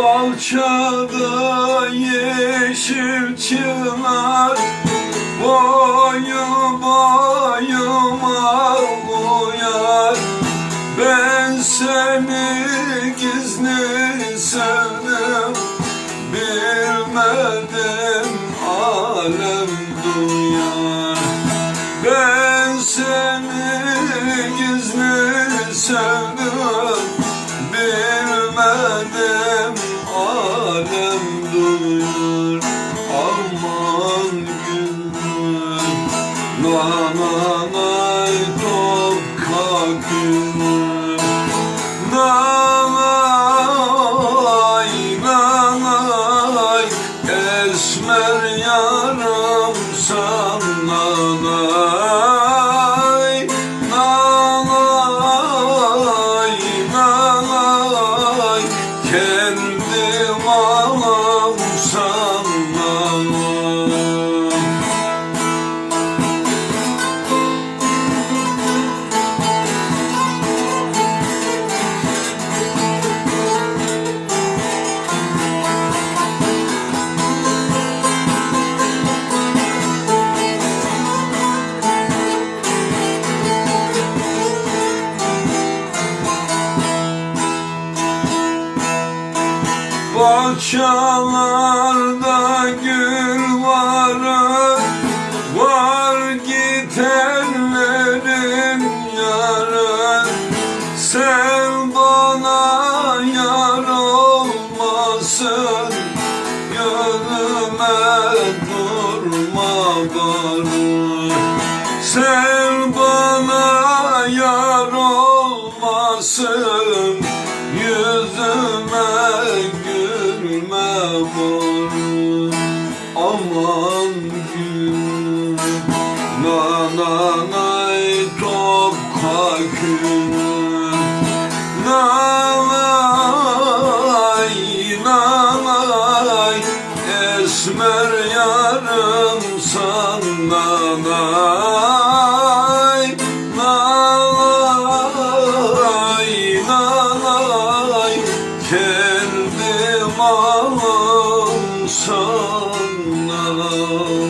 Bahçede yeşil çınar Boyu boyuma uyar Ben seni gizli sevdim Bilmedim alem duyar. Ben seni gizli sevdim Bilmedim alem duyar Aman gülüm Nananay toprak gülüm Nanay nanay Esmer yarım sananay Bahçelerde gül var Var gidenlerin yarı. Sen bana yar olmasın Gönlüme durma bari Sen bana yar olmasın 나나나의 똑같은 나나이 나나이 esmer yarım sana nay nay nay kendim alım sana